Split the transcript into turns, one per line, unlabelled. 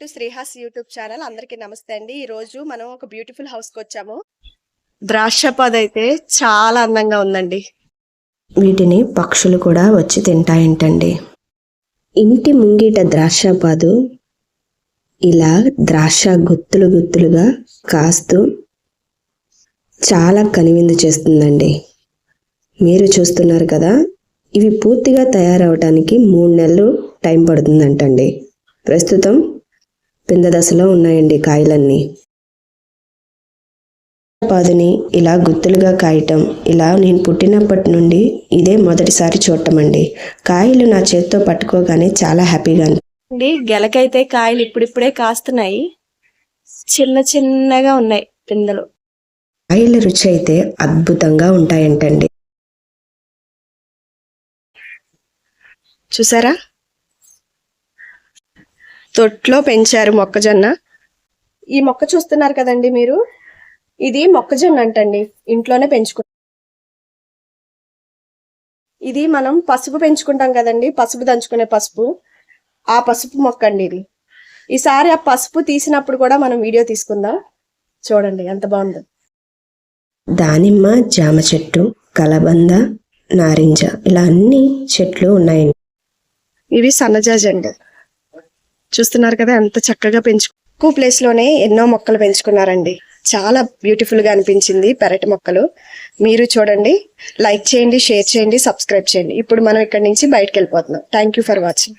To Srihas YouTube channel అందరికీ నమస్తే అండి. ఈ రోజు మనం ఒక బ్యూటిఫుల్ హౌస్కి వచ్చాము. ద్రాక్ష పద అయితే చాలా అందంగా ఉందండి.
వీటిని పక్షులు కూడా వచ్చి తింటాయంటండి. ఇంటి ముంగిట ద్రాక్షపాదు ఇలా ద్రాక్ష గుత్తులు గుత్తులుగా కాస్తూ చాలా కనువిందు చేస్తుందండి. మీరు చూస్తున్నారు కదా ఇవి పూర్తిగా తయారవడానికి మూడు నెలలు టైం పడుతుందంటండి. ప్రస్తుతం పింద దశలో ఉన్నాయండి కాయలన్నీ. పాదుని ఇలా గుత్తులుగా కాయటం ఇలా నేను పుట్టినప్పటి నుండి ఇదే మొదటిసారి చూడటం అండి కాయలు నా చేతితో పట్టుకోగానే చాలా హ్యాపీగా
అండి గెలకైతే కాయలు ఇప్పుడిప్పుడే కాస్తున్నాయి. చిన్న చిన్నగా ఉన్నాయి పిందెలు.
కాయల రుచి అయితే అద్భుతంగా ఉంటాయంటండి.
చూసారా? తొట్లో పెంచారు మొక్కజొన్న. ఈ మొక్క చూస్తున్నారు కదండి మీరు? ఇది మొక్కజొన్న అంటండి. ఇంట్లోనే పెంచుకుంటాం ఇది మనం పసుపు పెంచుకుంటాం కదండి. పసుపు దంచుకునే పసుపు. ఆ పసుపు మొక్క అండి ఇది. ఈసారి ఆ పసుపు తీసినప్పుడు కూడా మనం వీడియో తీసుకుందాం. చూడండి ఎంత బాగుందో.
దానిమ్మ జామ చెట్టు కలబంద నారింజ ఇలా అన్ని చెట్లు ఉన్నాయండి.
ఇవి సన్నజాజండి. చూస్తున్నారు కదా ఎంత చక్కగా పెంచు తక్కువ ప్లేస్లోనే ఎన్నో మొక్కలు పెంచుకున్నారండి. చాలా బ్యూటిఫుల్గా అనిపించింది పెరటి మొక్కలు. మీరు చూడండి లైక్ చేయండి షేర్ చేయండి సబ్స్క్రైబ్ చేయండి. ఇప్పుడు మనం ఇక్కడ నుంచి బయటకు వెళ్ళిపోతున్నాం. Thank you for watching.